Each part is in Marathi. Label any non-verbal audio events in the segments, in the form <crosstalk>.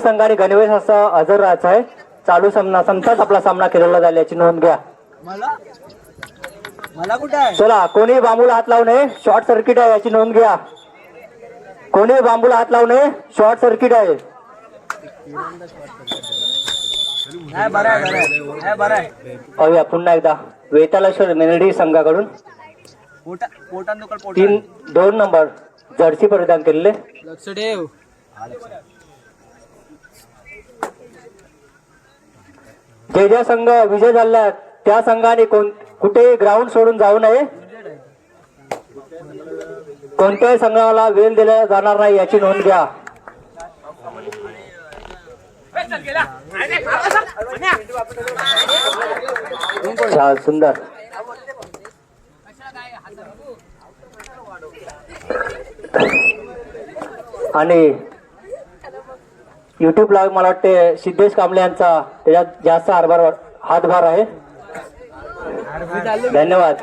संघाने गणवेश असा हजर राहायचा आहे. चालू सामना संताच आपला सामना केलेला जाईल याची नोंद घ्या. मला? मला कुठं आहे? चला कोणी बांबूला हात लावू नये? शॉर्ट सर्किट आहे याची नोंद घ्या. कोणी बांबूला हात लावू नये? शॉर्ट सर्किट आहे. पुन्हा एकदा. वेतालेश्वर मेनडी संघाकडून. तीन दोन नंबर. जर्सी परिधान केलेले. लक्ष ठेव जे ज्या संघ विजय झाला त्या संघाने कोण कुठेही ग्राउंड सोडून जाऊ नये. कोणत्याही संघाला वेळ दिला जाणार नाही याची नोंद घ्या. सुंदर. आणि युट्यूबला मला वाटते सिद्धेश कांबळे यांचा त्याच्यात जास्त हातभार हातभार आहे. धन्यवाद.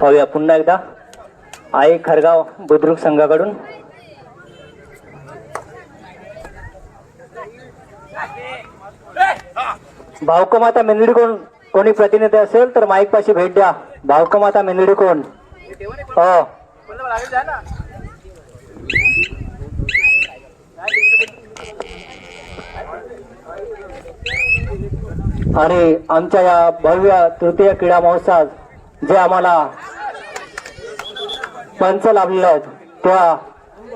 पाहूया पुन्हा एकदा. आई खरगाव बुद्रुक संघाकडून. भावकमाता मेंदडीकडून कोणी प्रतिनिधी असेल तर माईक पाशी भेट द्या. भावकमाता मेंदडी कोण हो. आणि आमच्या या भव्य तृतीय क्रीडा महोत्सवात जे आम्हाला पंच लाभलेले आहेत त्या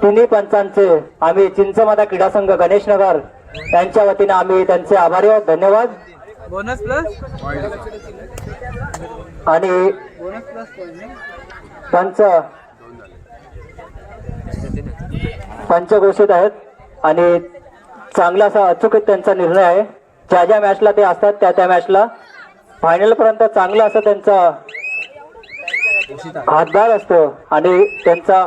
तिन्ही पंचांचे आम्ही चिंचमाता क्रीडा संघ गणेशनगर यांच्या वतीने आम्ही त्यांचे आभारी आहोत. धन्यवाद. बोनस प्लस आणि बोनस प्लस पंच पंच. घोषित आहेत. आणि चांगला असा अचूक त्यांचा निर्णय आहे. ज्या ज्या मॅचला ते असतात त्या त्या मॅचला फायनल पर्यंत चांगला असं त्यांचा हातभार असतो. आणि त्यांचा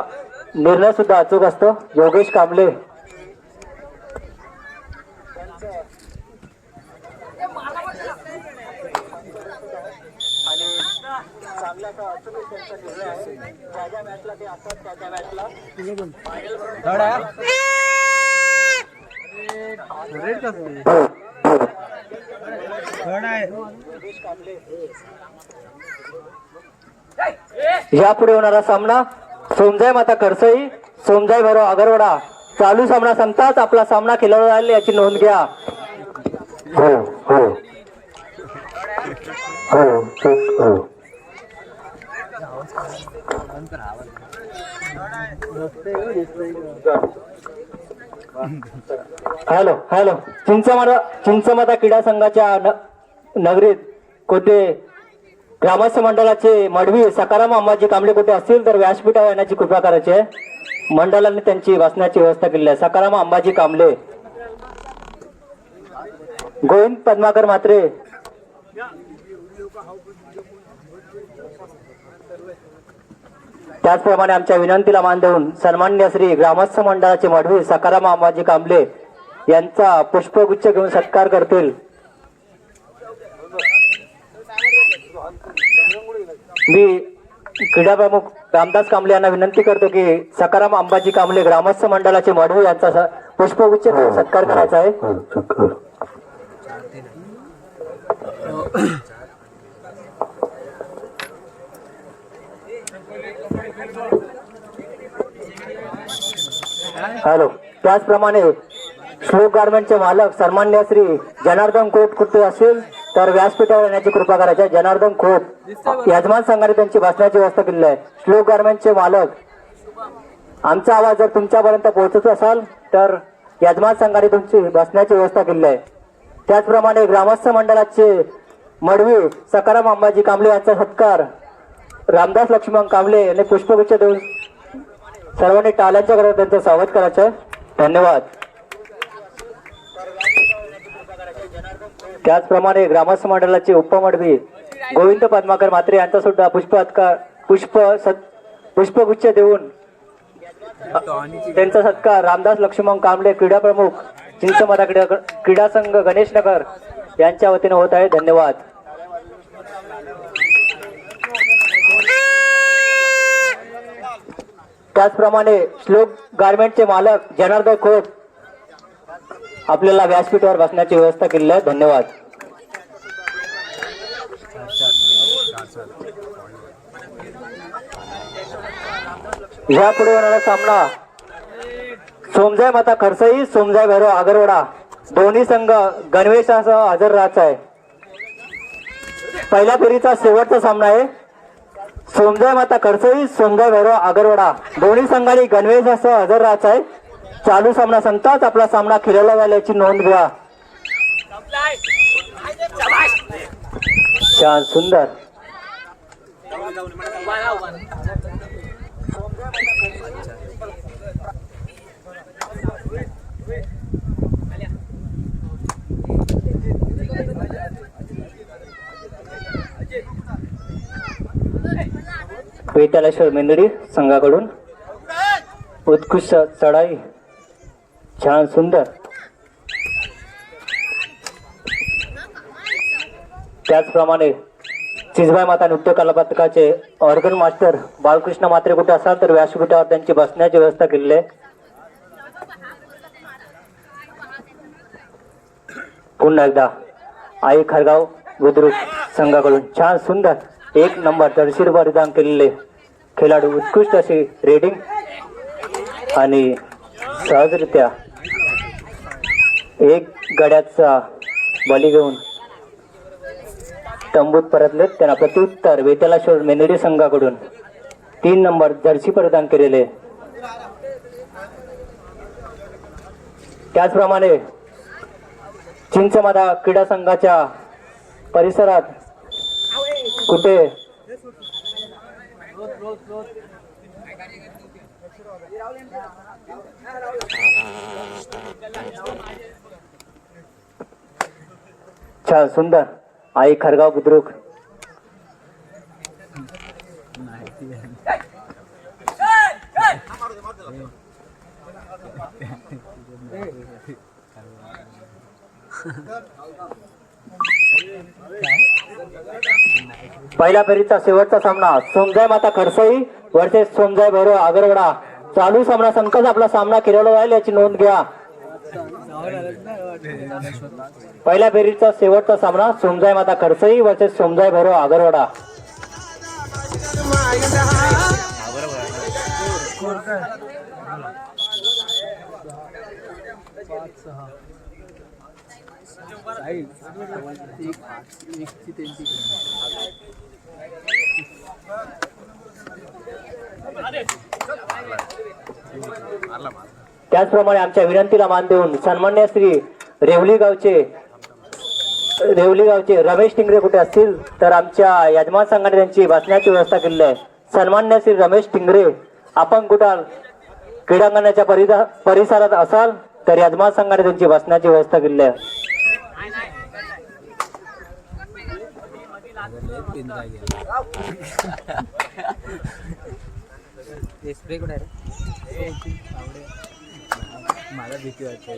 निर्णय सुद्धा अचूक असतो. योगेश कांबळे रेट कसं यापुढे होणारा सामना सोमजाई माता करसई सोमजाई भरो आगरवाडा. चालू सामना संपताच आपला सामना खेळवला जाईल याची नोंद घ्या. हो हो. हो ठीक, हो. Hello hello. चिंचमाता चिंचमाता क्रीडा संघाच्या न- नगरीत कोठे ग्रामस्थ मंडळाचे मडवी सकाराम अंबाजी कांबळे कुठे असतील तर व्यासपीठावर येण्याची कृपा करायची आहे. मंडळाने त्यांची बसण्याची व्यवस्था केली आहे. सकाराम अंबाजी कांबळे. गोविंद पद्माकर मात्रे त्याचप्रमाणे आमच्या विनंतीला मान देऊन सन्मान्य श्री ग्रामस्थ मंडळाचे मडवी सकाराम अंबाजी कांबळे यांचा पुष्पगुच्छ घेऊन सत्कार करतील. मी क्रीडा प्रमुख रामदास कांबळे यांना विनंती करतो की सकाराम अंबाजी कांबळे ग्रामस्थ मंडळाचे मडवी यांचा पुष्पगुच्छ घेऊन सत्कार करायचा आहे. हॅलो. त्याचप्रमाणे श्लोक गार्मेंटचे मालक सन्मान्य श्री जनार्दन खोत कुठे असेल तर व्यासपीठावर येण्याची कृपा करायची जनार्दन खोत यजमान संघाने त्यांची बसण्याची व्यवस्था केली आहे. श्लोक गार्मेंटचे मालक आमचा आवाज जर तुमच्यापर्यंत पोहोचत असाल तर यजमान संघाने तुमची बसण्याची व्यवस्था केली आहे. त्याचप्रमाणे ग्रामस्थ मंडळाचे मडवी सकाराम अंबाजी कांबळे यांचा सत्कार रामदास लक्ष्मण कांबळे यांनी पुष्पगुच्छ देऊन सर्वांनी टाळ्यांच्या करत त्यांचं स्वागत करायचं. धन्यवाद. त्याचप्रमाणे ग्रामस्थ मंडळाचे उपमडवी गोविंद पद्माकर म्हात्रे यांचा सुद्धा पुष्प पुष्प सत पुष्पगुच्छ देऊन त्यांचा सत्कार रामदास लक्ष्मण कांबळे क्रीडा प्रमुख चिंचमरा क्रीडा क्रीडा संघ गणेश नगर यांच्या वतीने होत आहे. धन्यवाद. त्याचप्रमाणे श्लोक गारमेंटचे मालक जनार्दन खोत आपल्याला व्यासपीठावर बसण्याची व्यवस्था केलेली आहे. धन्यवाद. यापुढे होणारा सामना सोमजाय माता खरसई सोमजाय भैरव आगरवाडा दोन्ही संघ गणवेशासह हजर राहत आहे. पहिल्या फेरीचा शेवटचा सामना आहे. सोमजय माता खरसई सोमजय भैरव आगरवाडा. दोन्ही संघांनी असं हजर राहायचं आहे. चालू सामना संपताच आपला सामना खेळला झाल्याची नोंद घ्या. छान सुंदर. वेतालेश्वर मेंदडी संघाकडून उत्कृष्ट चढाई. छान सुंदर. त्याचप्रमाणे चिजबाई माता नृत्य कला पथकाचे ऑर्गन मास्टर बालकृष्ण मात्रे कुठे असाल तर व्यासपीठावर त्यांची बसण्याची व्यवस्था केलेली आहे. पुन्हा एकदा आई खरगाव बुद्रुक संघाकडून छान सुंदर एक नंबर दर्शीर परिधान केलेले. खेळाडू उत्कृष्ट अशी रेडिंग आणि सहजरित्या एक गड्याचा बली घेऊन तंबूत परतलेत. त्यांना प्रत्युत्तर वेतलाश्वर मेनेडी संघाकडून तीन नंबर जर्सी परिधान केलेले. त्याचप्रमाणे चिंचमादा क्रीडा संघाच्या परिसरात कुठे छान सुंदर. आई खरगाव बुद्रुक. <laughs> पहिल्या फेरीचा शेवटचा सामना सोमजाय माता खडसई वर्सेस सोमजाय भैरव आगरवडा चालू सामना संकट आपला सामना केलेला जाईल याची नोंद घ्या. पहिल्या फेरीचा शेवटचा सामना सोमजाय माता खडसई वर्सेस सोमजाय भैरव आगरवाडा त्याचप्रमाणे आमच्या विनंतीला मान देऊन सन्मान्य श्री रेवली गावचे रेवली गावचे रमेश टिंगरे कुठे असतील तर आमच्या यजमान संघाने त्यांची बसण्याची व्यवस्था केलेली आहे. सन्मान्य श्री रमेश टिंगरे आपण कुठाल क्रीडांगणाच्या परिधा परिसरात असाल तर यजमान संघाने त्यांची बसण्याची व्यवस्था केलेली आहे. स्प्रे कुठे रे मला भीती वाटते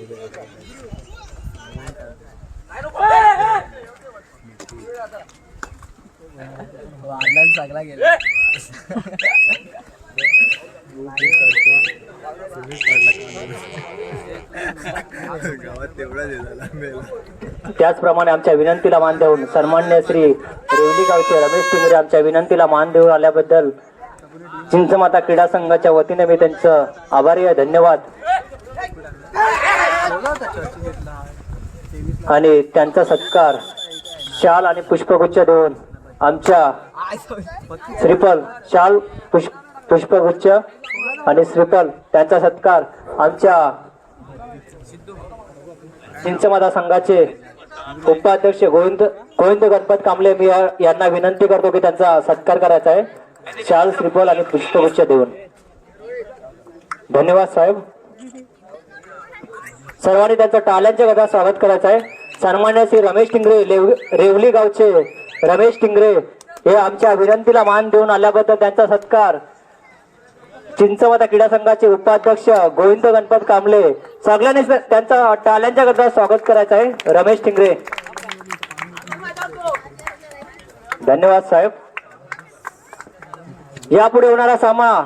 वाढला सगळा गेला गावात तेवढा त्याचप्रमाणे आमच्या विनंतीला मान देऊन सन्मान्य श्री रेवली गावचे रमेश टिंगरे आमच्या विनंतीला मान देऊन आल्याबद्दल चिंचमाता क्रीडा संघाच्या वतीने मी त्यांचं आभारी आहे. धन्यवाद. आणि त्यांचा सत्कार शाल आणि पुष्पगुच्छ देऊन आमच्या श्रीफल शाल पुष्प पुष्पगुच्छ आणि श्रीफल त्यांचा सत्कार आमच्या चिंचमाता संघाचे उपाध्यक्ष गोविंद गोविंद गणपत कांबळे मी यांना विनंती करतो की त्यांचा सत्कार करायचा आहे. शाल श्रीफल आणि पुष्पगुच्छ देऊन. धन्यवाद साहेब. सर्वांनी त्यांचं टाळ्यांच्या गदा स्वागत करायचं आहे. सन्मान्य श्री रमेश टिंगरे रेवली गावचे रमेश टिंगरे हे आमच्या विनंतीला मान देऊन आल्याबद्दल त्यांचा सत्कार. चिंचवता क्रीडा संघाचे उपाध्यक्ष गोविंद गणपत कांबळे सगळ्यांनी त्यांचा टाळ्यांच्या गदा स्वागत करायचं आहे. रमेश टिंगरे. धन्यवाद साहेब. यापुढे होणारा सामना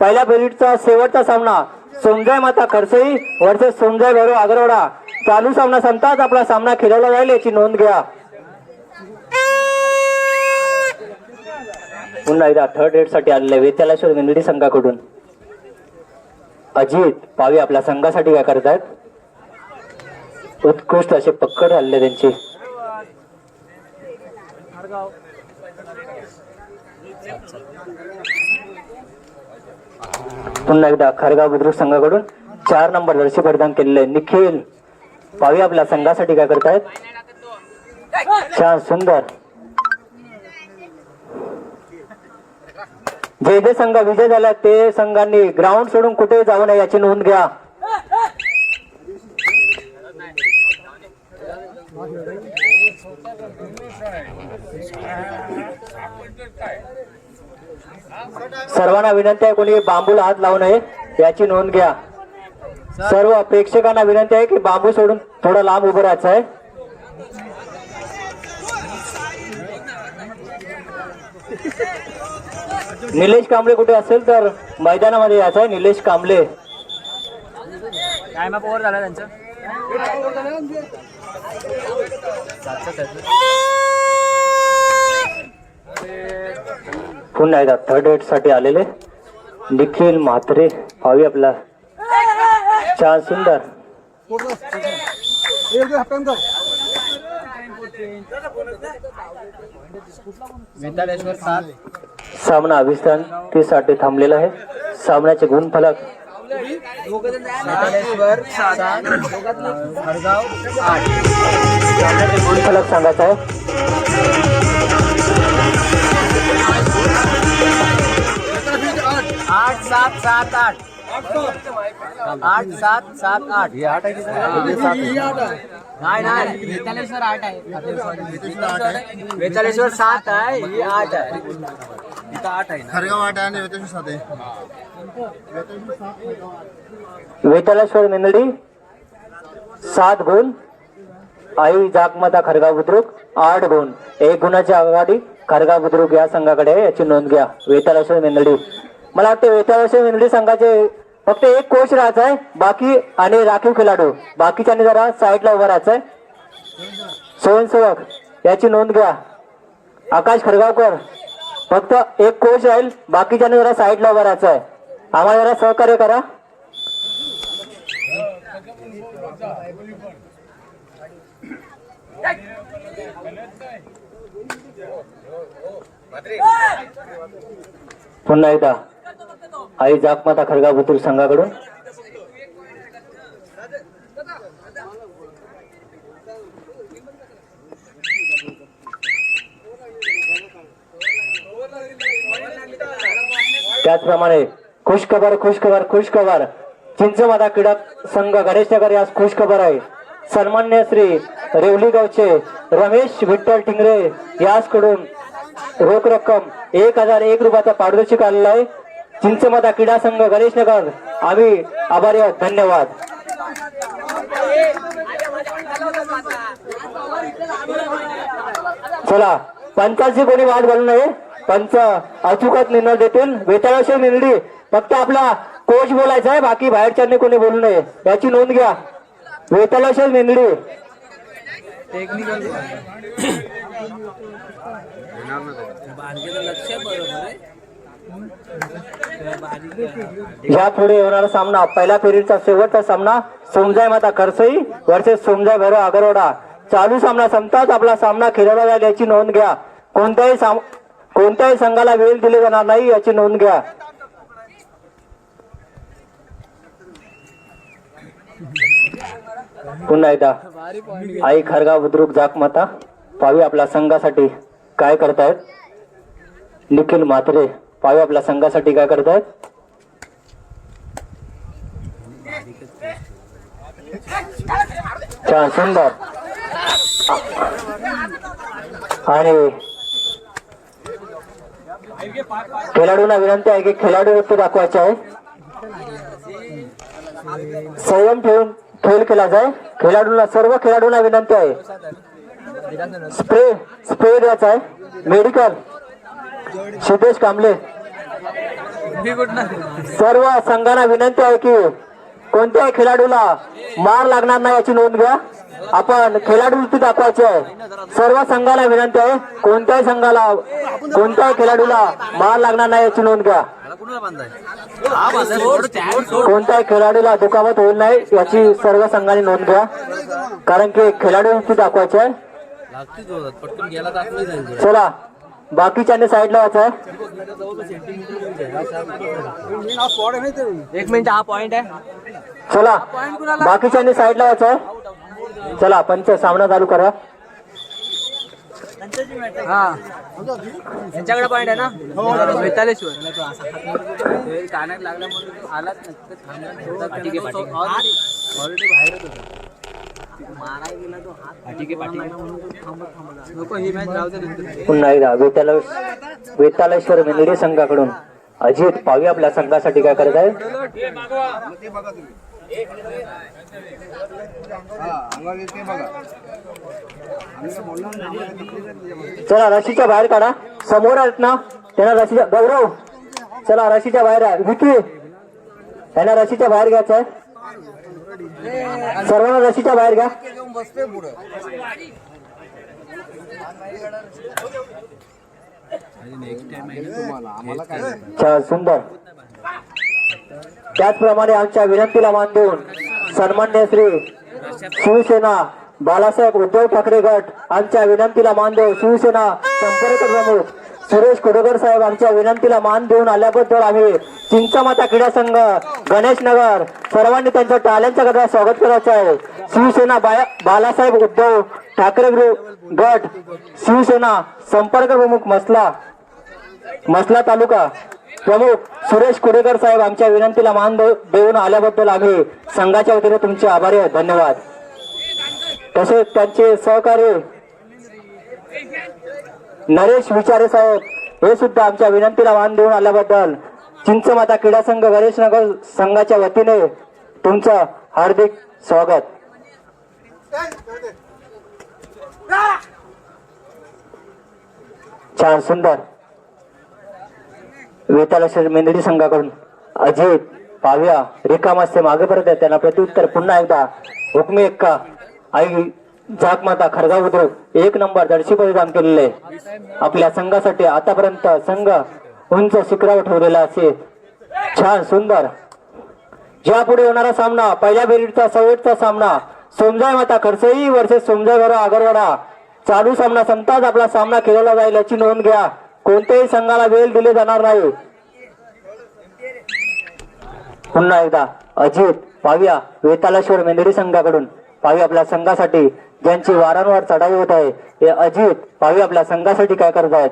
पहिल्या फेरीचा शेवटचा सामना सोमजाय माता खरसई वर्सेस सोमजाय भैरव आगरवाडा. चालू सामना संपताच आपला सामना खेळवला जाईल याची नोंद घ्या. पुन्हा एकदा थर्ड रेडसाठी आलेले वेत्यालेश्वर मिंदडी संघाकडून. अजित पावी आपल्या संघासाठी काय करतायत? उत्कृष्ट असे पक्कड हल्ले त्यांचे. पुन्हा एकदा खरगाव बुद्रुक संघाकडून चार नंबर दर्शी परिधान केलेले निखिल पावी आपल्या संघासाठी काय करतायत? छान सुंदर. जे जे संघ विजय झाला ते संघांनी ग्राउंड सोडून कुठे जाऊ नये याची नोंद घ्या. सर्वांना विनंती आहे कोणी बांबूला हात लावू नये याची नोंद घ्या. सर्व प्रेक्षकांना विनंती आहे की बांबू सोडून थोडं लांब उभं राहायचं आहे. निलेश कांबळे कुठे असेल तर मैदानामध्ये यायचं आहे. निलेश कांबळे. ओव्हर झाला त्यांचं. पुन्हा एकदा थर्ड एडसाठी आलेले. निखिल म्हात्रे. पावी आपला. छान सुंदर. वेताळेश्वर सात सामना विश्रांतीसाठी थांबलेला आहे. सामन्याचे खडगाव आठ. सामन्याचे गुणफलक सांगायचं आहे. आठ सात सात आठ. आठ सात सात आठ. ही आठ आहे नाही नाही. वेतालेश्वर आठ आहे. वेतालेश्वर सात आहे ही आठ आहे. इथं आठ आणि वेतालेश्वर मेंदडी सात गुण. आई जागमाता खरगाव बुद्रुक आठ गुण. एक गुणाची आघाडी खरगाव बुद्रुक या संघाकडे याची नोंद घ्या. वेतालेश्वर मेंदडी. मला वाटतं येत्या वर्षी मेंदडी संघाचे फक्त एक कोच राहायचा आहे बाकी आणि राखीव खेळाडू. बाकीच्यांनी जरा साईडला उभं राहायचं आहे स्वयंसेवक याची नोंद घ्या. आकाश खरगावकर फक्त एक कोच राहील बाकीच्यांनी जरा साईडला उभं राहायचं आहे आम्हाला जरा सहकार्य करा. पुन्हा एकदा. आई जागमाता खरगाव बुतूर संघाकडून? त्याचप्रमाणे खुशखबर खुशखबर खुशखबर. चिंचमाता क्रीडा संघ गणेश नगर यास खुशखबर आहे. सन्मान्य श्री रेवली गावचे रमेश विठ्ठल टिंगरे यासकडून रोख रक्कम एक हजार एक रुपयाचा पारितोषिक आलेला आहे. चिंचमाता क्रीडा संघ गणेश नगर आम्ही आभारी आहोत. धन्यवाद. चला पंचाची कोणी वाट घालू नये. पंच अचूकच निर्णय देतील. वेताळाशी निर्णय. फक्त आपला कोच बोलायचा आहे. बाकी बाहेरच्यांनी कोणी बोलू नये. याची नोंद घ्या. वेताळाशी निर्णय. <coughs> पुढे होणारा सामना पहिल्या फेरीचा शेवटचा सामना सोमजाय माता खरसई वर्सेस सोमजाय भैरव आगरवाडा. चालू सामना संपताच आपला सामना खेळवला जाईल याची नोंद घ्या. कोणत्याही कोणत्याही संघाला वेळ दिले जाणार नाही याची नोंद घ्या. पुन्हा एकदा. आई खरगाव बुद्रुक जाकमाता पावी आपल्या संघासाठी काय करतायत. निखिल म्हात्रे. पावी आपल्या संघासाठी काय करतायत. छान सुंदर. आणि खेळाडूंना विनंती आहे की खेळाडू व्यक्ती दाखवायचे आहे. संयम ठेवून खेळ केला जाय. खेळाडूंना सर्व खेळाडूंना विनंती आहे. स्प्रे स्प्रे द्यायचा आहे. मेडिकल. सिद्धेश कांबळे. सर्व संघांना विनंती आहे की कोणत्याही खेळाडूला मार लागणार नाही याची नोंद घ्या. आपण खेळाडू दाखवायची आहे. सर्व संघाला विनंती आहे. कोणत्याही संघाला कोणत्याही खेळाडूला मार लागणार नाही याची नोंद घ्या. कोणत्याही खेळाडूला दुखापत होईल नाही याची सर्व संघाने नोंद घ्या. कारण की खेळाडू दाखवायची आहे. चला बाकीच्यांनी साईडला आहे एक मिनिट हा पॉइंट आहे. चला बाकीच्यांनी साईडला आहे चला पंच सामना चालू करा. हा. यांच्याकडे पॉइंट आहे ना? बेतालेश्वर कानात लागल्यामुळे तो आलाच नाही. पुन्हा एकदा वेताला वेतालेश्वर मेंदडी संघाकडून अजित पावी आपल्या संघासाठी काय करत आहे चला रशीच्या बाहेर काढा. समोर आहेत ना त्यांना रशीच्या गौरव चला रशीच्या बाहेर आहे. विकी त्यांना रशीच्या बाहेर घ्यायचं आहे. सर्वांना रशीच्या बाहेर घ्या. छान सुंदर. त्याचप्रमाणे आमच्या विनंतीला मान देऊन सन्मान्य श्री शिवसेना बाळासाहेब उद्धव ठाकरे गट आमच्या विनंतीला मान देऊन शिवसेना संपर्क प्रमुख सुरेश कुडकर साहेब आमच्या विनंतीला मान देऊन आल्याबद्दल आम्ही चिंचामाता क्रीडा संघ गणेश नगर सर्वांनी त्यांच्या टाळ्यांच्या गटात स्वागत करायचं आहे शिवसेना बाया- उद्धव ठाकरे ग्रुप गट शिवसेना संपर्क प्रमुख मसला मसला तालुका प्रमुख सुरेश कुडेकर साहेब आमच्या विनंतीला मान देऊन आल्याबद्दल आम्ही संघाच्या वतीने तुमचे आभारी आहोत. धन्यवाद. तसेच त्यांचे सहकारी नरेश विचारे साहेब हे सुद्धा आमच्या विनंतीला मान देऊन आल्याबद्दल चिंचमाता क्रीडा संघ गणेशनगर संघाच्या वतीने तुमचं हार्दिक स्वागत. छान सुंदर. वेतालेश्वर मेंदडी संघाकडून अजित पाव्या रिकामास्ते मागे परत आहे त्यांना प्रत्युत्तर पुन्हा एकदा. हुकमी एक्का. आई झाकमाता खडगाव बुद्रुक. एक नंबर दर्शी परिधान केलेले. आपल्या संघासाठी आतापर्यंत संघ उंच शिखरावर ठेवलेला असेल छान सुंदर. ज्या पुढे होणारा सामना पहिल्या फेरीचा शेवटचा सामना. समजाय माता खडसई वर्सेस समजाय बरो आगरवाडा चालू सामना संताच आपला सामना खेळला जाईल याची नोंद घ्या. कोणत्याही संघाला वेळ दिले जाणार नाही. पुन्हा एकदा अजित पाव्या वेतालेश्वर मेंदडी संघाकडून. पावी आपल्या संघासाठी ज्यांची वारंवार चढाई होत आहे. हे अजित पावी आपल्या संघासाठी काय करत आहेत.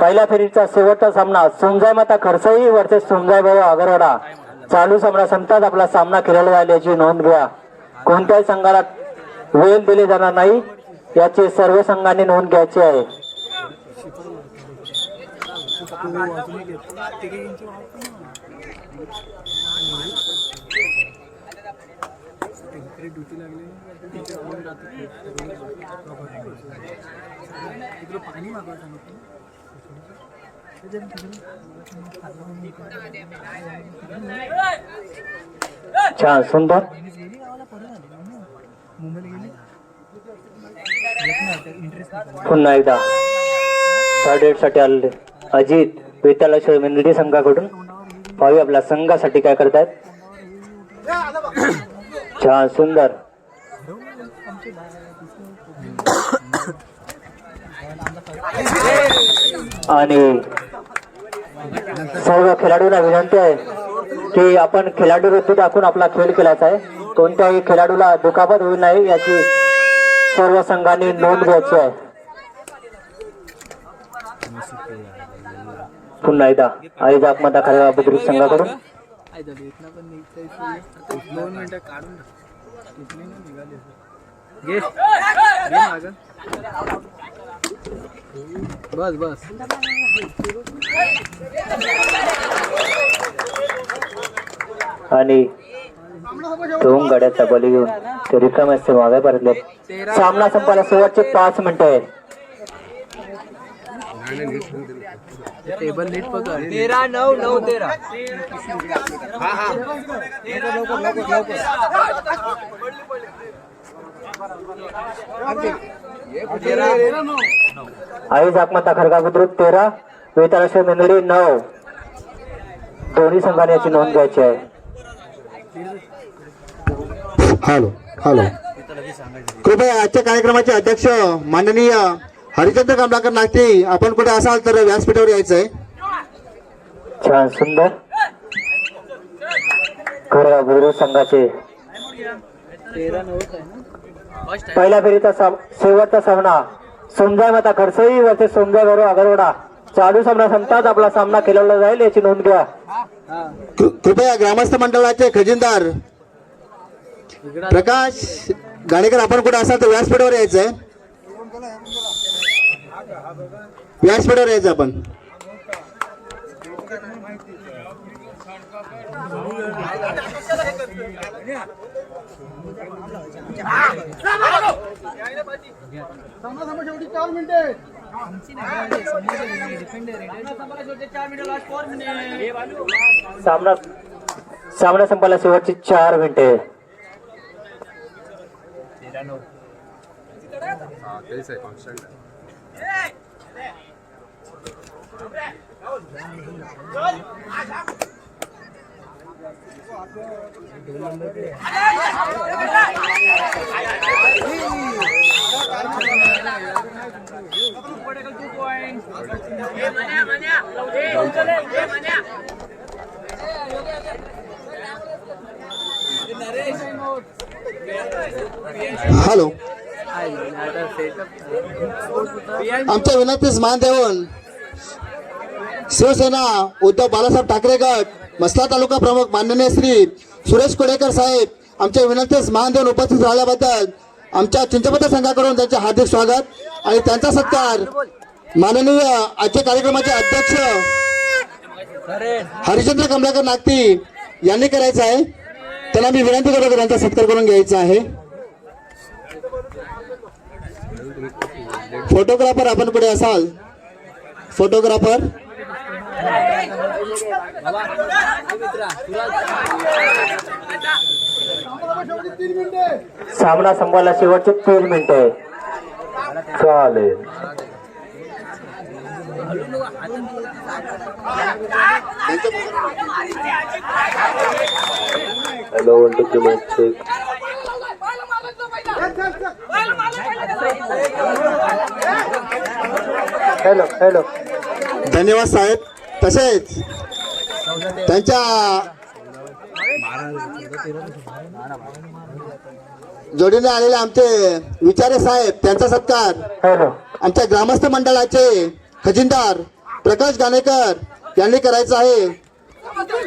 पहिल्या फेरीचा शेवटचा सामना सोमजाय माता खरसई वर्सेस सुमजाय भाऊ आगरवाडा. चालू सामना संपताच आपला सामना खेळला जाईल याची नोंद घ्या. कोणत्याही संघाला वेळ दिले जाणार नाही याची सर्व संघांनी नोंद घ्यायची आहे. छान सुंदर. पुन्हा एकदा. थर्ड एडसाठी आलेले. अजित वेतालेश्वर मेंदडी संघाकडून. पाहूया आपल्या संघासाठी काय करतायत. छान सुंदर. आणि सर्व खेळाडूला विनंती आहे की आपण खेळाडू वृत्ती दाखवून आपला खेळ खेळायचा आहे. कोणत्याही खेळाडूला दुखापत होऊ नये याची सर्व संघाने नोंद घ्यायची आहे. पुन्हा एकदा आई जाकमाता खऱ्या बुद्रुक संघाकडून. दोन मिनिटं काढून घे. घे मागं. बस बस. आणि दोन गाड्याचा बली घेऊन ते रिकामे असते मागे परतले. सामना संपायला शेवटचे पाच मिनिटं आहेत. टेबल नीट पकड. तेरा नऊ नऊ तेरा. आई जाकमाता खरगा बुद्रुक तेरा. वेताळेश्वर मेंदडी नऊ. दोन्ही संघाने याची नोंद घ्यायची आहे. Hello hello. कृपया आजच्या कार्यक्रमाचे अध्यक्ष माननीय हरिचंद्र कमलाकर नागती आपण कुठे असाल तर व्यासपीठावर यायचं आहे छान सुंदर. खरगा बुद्रुक संघाचे. पहिल्या फेरीचा शेवटचा सामना. सोमजाय माता खरसई वरचे सोमजाय बरोबर अगरवडा चालू सामना संपताच आपला सामना खेळवला जाईल याची नोंद घ्या. कृपया ग्रामस्थ मंडळाचे खजिनदार. प्रकाश गाणेकर आपण कुठे असाल तर व्यासपीठावर यायचं आहे व्यासपीठावर यायचं आपण. सामना सामना संपायला शेवटची चार मिनिटे तेच आहे कॉन्स्टंट हॅलो. आमच्या विनंतीच मान देऊन शिवसेना उद्धव बाळासाहेब ठाकरे गट मसला तालुका प्रमुख माननीय श्री सुरेश कोडेकर साहेब आमच्या विनंतीस मान देऊन उपस्थित राहिल्याबद्दल आमच्या चिंचपत्र संघाकडून त्यांचे हार्दिक स्वागत आणि त्यांचा सत्कार माननीय आजच्या कार्यक्रमाचे अध्यक्ष हरिचंद्र कमलाकर नागती यांनी करायचं आहे. त्यांना मी विनंती करतो त्यांचा सत्कार करून घ्यायचा आहे. फोटोग्राफर आपण कुठे असाल. फोटोग्राफर? सामना संपायला शेवटचे तीन मिनिटे. चालेल. Hello one two three hello hello धन्यवाद साहेब. तसेच त्यांच्या जोडीने आलेले आमचे विचारे साहेब त्यांचा सत्कार. हॅलो आमच्या ग्रामस्थ मंडळाचे खजिनदार प्रकाश गाणेकर यांनी करायचा आहे.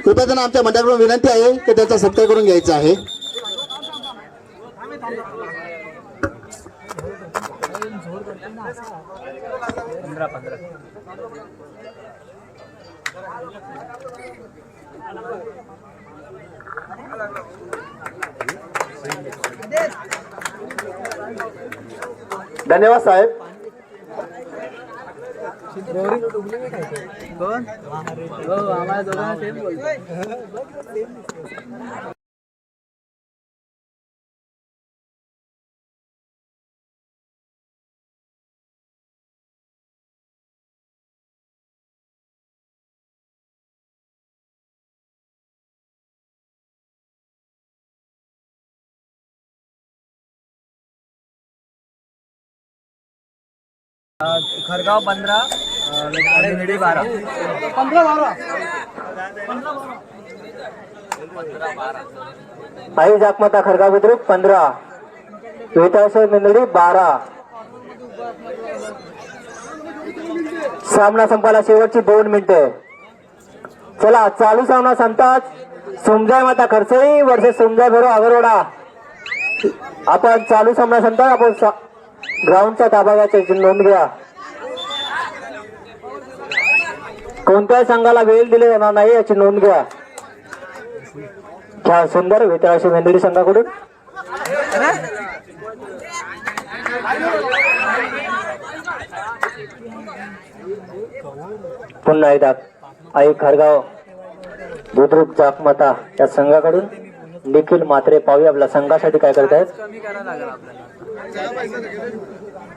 कृपया त्यांना आमच्या मंडळाकडून विनंती आहे की त्यांचा सत्कार करून घ्यायचा आहे. पंधरा पंधरा धन्यवाद साहेब. कोण? हो आम्हाला दोघांना सेम बोलतो. खरगाव पंधरा मिडी बारा. पंधरा बारा. आई जाकमाता खरगा बुद्रुक पंधरा. वेताळेश्वर मेंदडी बारा. सामना संपायला शेवटची दोन मिनिटे. चला चालू सामना संपताच. सोमजाय माता खरसई वर्षे सोमजाय भरो अगरवाडा आपण चालू सामना संपताच आपण सा- ग्राउंडचा ताबा घ्यायचा नोंद घ्या. कोणत्याही संघाला वेळ दिले जाणार नाही याची नोंद घ्या. छान सुंदर वेतळाशी मेंदुरी संघाकडून. पुन्हा एकदा आई खरगाव बुद्रुक जाकमता या संघाकडून निखिल मात्रे पाहूया. आपल्या संघासाठी काय करतायत? आहेत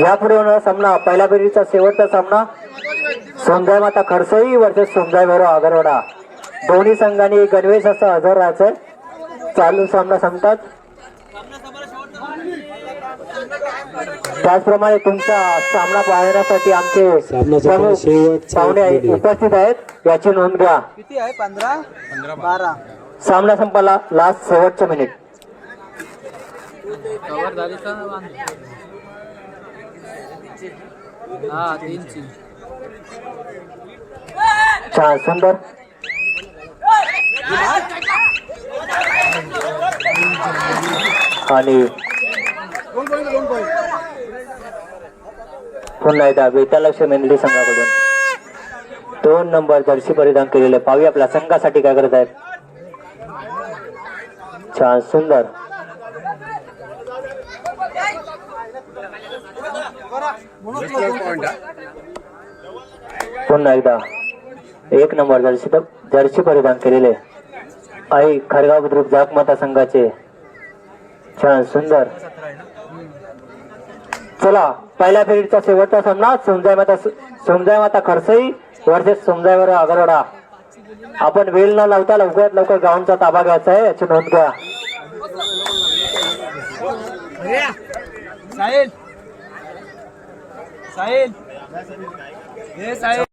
यापुढे होणारा सामना पहिल्या फेरीचा शेवटचा सामना सोमजाई माता खडसई वर्सेस सोंजाय भैरव आगरवाडा. दोन्ही संघांनी गणवेश असं हजर राहायचं चालू सामना संपतात. त्याचप्रमाणे तुमचा सामना पाहण्यासाठी आमचे पाहुणे. उपस्थित आहेत. याची नोंद घ्या. किती आहे? पंधरा? बारा. सामना संपाला. लास्ट शेवटचं मिनिट हा छान सुंदर. आणि पुन्हा एकदा वेतालक्ष मेंदडी संघाकडून. दोन नंबर जर्सी परिधान केलेले. पावी आपल्या संघासाठी काय करत आहेत. छान सुंदर. पुन्हा एकदा. एक नंबर जर्सी जर्सी परिधान केलेले. आई खरगाव बुद्रुक जाकमाता संघाचे. छान सुंदर. चला पहिल्या फेरीचा शेवटचा सामना समजाय माता समजाय माता खरसई वर्सेस समजायवर आगरवाडा. आपण वेळ न लावता लवकरात लवकर ग्राउंडचा ताबा घ्यायचा आहे याची नोंद घ्या. साहिल. साहिल. साहिल.